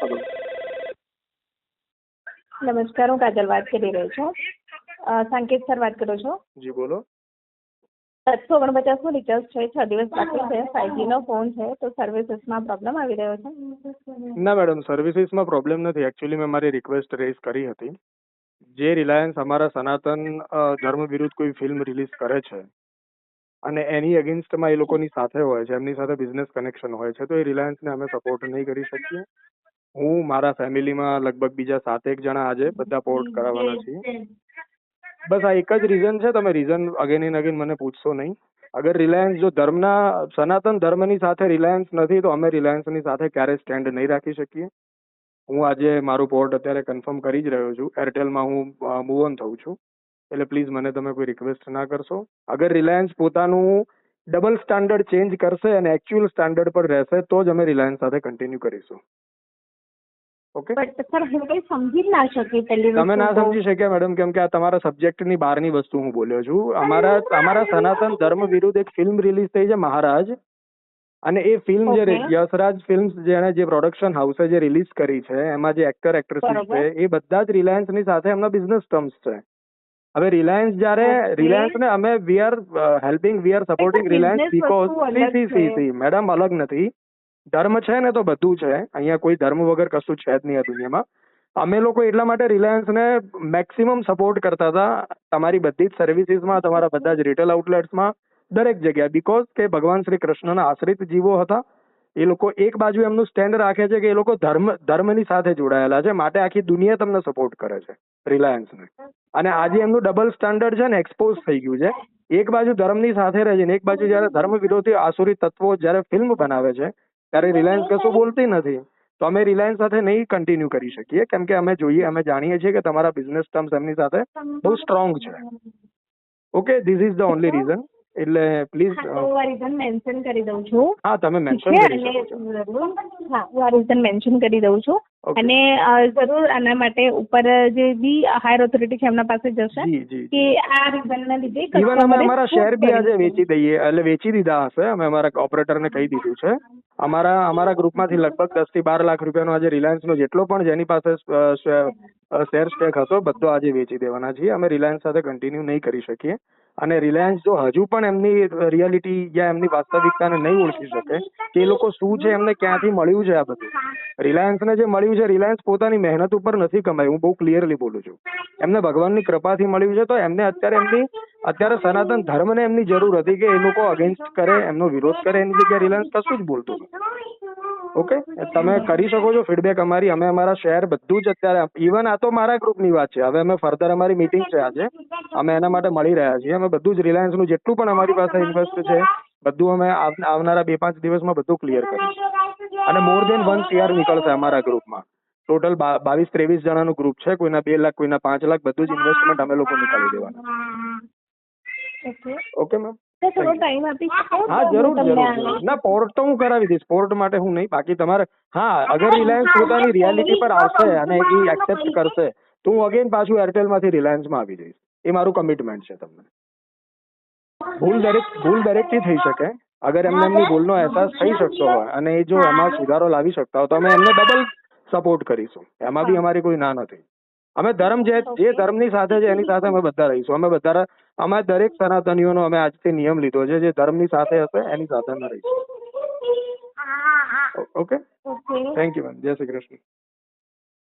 Hello નમસ્કાર હું કાજલ વાત કરી રહી છું. સંકેત સર વાત કરો છો? જી બોલો. સાતસો ઓગણપચાસનું રિચાર્જ છે છ દિવસ બાકી છે ફાઇવજીનો ફોન છે તો સર્વિસીસમાં પ્રોબ્લેમ આવી રહ્યો છે? ના મેડમ સર્વિસીસમાં પ્રોબ્લેમ નથી. એકચ્યુઅલી મેં મારી રિક્વેસ્ટ રેઝ કરી હતી. જે રિલાયન્સ અમારા સનાતન ધર્મ વિરુદ્ધ કોઈ ફિલ્મ રિલીઝ કરે છે અને એની અગેન્સ્ટમાં એ લોકોની સાથે હોય છે એમની સાથે બિઝનેસ કનેક્શન હોય છે તો એ રિલાયન્સને અમે સપોર્ટ નહીં કરી શકીએ. હું મારા ફેમિલીમાં લગભગ બીજા સાતેક જણા આજે બધા પોર્ટ કરાવવાના છીએ. બસ આ એક જ રીઝન છે તમે રીઝન અગેન એન્ડ અગેન મને પૂછશો નહીં. અગર રિલાયન્સ જો ધર્મના સનાતન ધર્મની સાથે રિલાયન્સ નથી તો અમે રિલાયન્સની સાથે ક્યારેય સ્ટેન્ડ નહીં રાખી શકીએ? હું આજે મારું પોર્ટ અત્યારે કન્ફર્મ કરી જ રહ્યો છું. એરટેલમાં હું મૂવ ઓન થઉં છું. એટલે પ્લીઝ મને તમે કોઈ રિક્વેસ્ટ ના કરશો. અગર રિલાયન્સ પોતાનું ડબલ સ્ટાન્ડર્ડ ચેન્જ કરશે અને એકચ્યુઅલ સ્ટાન્ડર્ડ પર રહેશે તો જ અમે રિલાયન્સ સાથે કન્ટિન્યુ કરીશું. ઓકે બટ સર હું કંઈ સમજી જ ના શકી પહેલી તમે ના સમજી શક્યા મેડમ કેમ કે આ તમારા સબ્જેક્ટની બહારની વસ્તુ હું બોલ્યો છું. અમારા અમારા સનાતન ધર્મ વિરુદ્ધ એક ફિલ્મ રિલીઝ થઈ છે મહારાજ. અને એ ફિલ્મ જે યશરાજ ફિલ્મ્સ જેણે જે પ્રોડક્શન હાઉસે જે રિલીઝ કરી છે એમાં જે એક્ટર એક્ટ્રેસીસ છે એ બધા જ રિલાયન્સની સાથે એમના બિઝનેસ ટર્મ્સ છે. હવે રિલાયન્સ જ્યારે રિલાયન્સ રિલાયન્સને અમે we are helping we are supporting Reliance because see see see madam અલગ નથી. ધર્મ છે ને તો બધું છે. અહીંયા કોઈ ધર્મ વગર કશું છે જ નહીં આ દુનિયામાં. અમે લોકો એટલા માટે રિલાયન્સને મેક્સિમમ સપોર્ટ કરતા હતા. તમારી બધી જ સર્વિસીસમાં તમારા બધા જ રિટેલ આઉટલેટ્સમાં દરેક જગ્યાએ. બીકોઝ કે ભગવાન શ્રી કૃષ્ણના આશ્રિત જીવો હતા. એ લોકો એક બાજુ એમનું સ્ટેન્ડ રાખે છે કે એ લોકો ધર્મ, ધર્મની સાથે જોડાયેલા છે. માટે આખી દુનિયા તમને સપોર્ટ કરે છે રિલાયન્સને. અને આજે એમનું ડબલ સ્ટાન્ડર્ડ છે ને એક્સપોઝ થઈ ગયું છે. એક બાજુ ધર્મની સાથે રહે છે ને એક બાજુ જ્યારે ધર્મ વિરોધી આસુરી તત્વો જ્યારે ફિલ્મ બનાવે છે ત્યારે રિલાયન્સ કશું બોલતી નથી. તો અમે રિલાયન્સ સાથે નહીં કન્ટિન્યુ કરી શકીએ. કેમ કે અમે જોઈએ અમે જાણીએ છીએ કે તમારા બિઝનેસ ટર્મ્સ એમની સાથે બહુ સ્ટ્રોંગ છે. Okay this is the only reason એટલે પ્લીઝ હા, તો હું આ રીઝન મેન્શન કરી દઉં છું. હા તમે મેન્શન છે કરી અને શકો છો. જરૂર હા હું આ રીઝન મેન્શન કરી દઉં છું. Okay. અને જરૂર આના માટે ઉપર જે બી હાયર ઓથોરિટી છે એમના પાસે જશે કે આ રીઝનના લીધે ઇવન અમે અમારા શેર બી આજે વેચી દઈએ એટલે વેચી દીધા હશે. અમે અમારા ઓપરેટરને કહી દીધું છે. અમારા અમારા ગ્રુપમાંથી લગભગ દસથી બાર લાખ રૂપિયાનો આજે રિલાયન્સનો જેટલો પણ જેની પાસે શેર સ્ટેક હતો બધો આજે વેચી દેવાના છીએ. અમે રિલાયન્સ સાથે કન્ટિન્યુ નહીં કરી શકીએ. અને રિલાયન્સ જો હજુ પણ એમની રિયાલિટી યા એમની વાસ્તવિકતાને નહીં ઓળખી શકે, કે એ લોકો શું છે, એમને ક્યાંથી મળ્યું છે આ બધું? રિલાયન્સને જે મળ્યું છે રિલાયન્સ પોતાની મહેનત ઉપર નથી કમાયું, હું બહુ ક્લિયરલી બોલું છું. એમને ભગવાનની કૃપાથી મળ્યું છે, તો એમને અત્યારે એમની, અત્યારે સનાતન ધર્મને એમની જરૂર હતી કે એ લોકો અગેન્સ્ટ કરે, એમનો વિરોધ કરે, એની જગ્યાએ રિલાયન્સ કશું જ બોલતું ઓકે તમે કરી શકો છો ફીડબેક અમારી. અમે અમારા શેર બધું જ અત્યારે ઇવન આ તો મારા ગ્રુપની વાત છે. હવે અમે ફર્ધર અમારી મીટિંગ છે આજે. અમે એના માટે મળી રહ્યા છીએ. અમે બધું જ રિલાયન્સનું જેટલું પણ અમારી પાસે ઇન્વેસ્ટ છે બધું અમે આવનારા બે પાંચ દિવસમાં બધું ક્લિયર કરીશું. અને મોર દેન વન સીઆર નીકળશે અમારા ગ્રુપમાં ટોટલ બાવીસ ત્રેવીસ જણાનું ગ્રુપ છે. કોઈના બે લાખ કોઈના પાંચ લાખ બધું જ ઇન્વેસ્ટમેન્ટ અમે લોકો નીકાળી દેવાના. ઓકે મેમ થોડો ટાઈમ આપી શકો હા જરૂર હું તમને જરૂર. આનો- જરૂર. ના પોર્ટ તો હું કરાવી દઈશ. પોર્ટ માટે હું નહીં. બાકી તમારે હા અગર રિલાયન્સ પોતાની રિયાલિટી પર આવશે અને એ એક્સેપ્ટ કરશે તો હું અગેન પાછું એરટેલમાંથી રિલાયન્સમાં આવી જઈશ. એ મારું કમિટમેન્ટ છે તમને. ભૂલ દરેક ભૂલ દરેકથી થઈ શકે. અગર એમને એમની ભૂલનો અહેસાસ થઈ શકતો હોય અને એ જો એમાં સુધારો લાવી શકતા હોય તો અમે એમને ડબલ સપોર્ટ કરીશું. એમાં બી અમારી કોઈ ના નથી. અમે ધર્મ જે જે ધર્મની સાથે છે એની સાથે અમે બધા રહીશું. અમે બધા અમે દરેક સનાતનીઓનો અમે આજથી નિયમ લીધો છે જે ધર્મની સાથે હશે એની સાથે અમે રહીશું. ઓકે? થેન્ક યુ મેમ જય શ્રી કૃષ્ણ.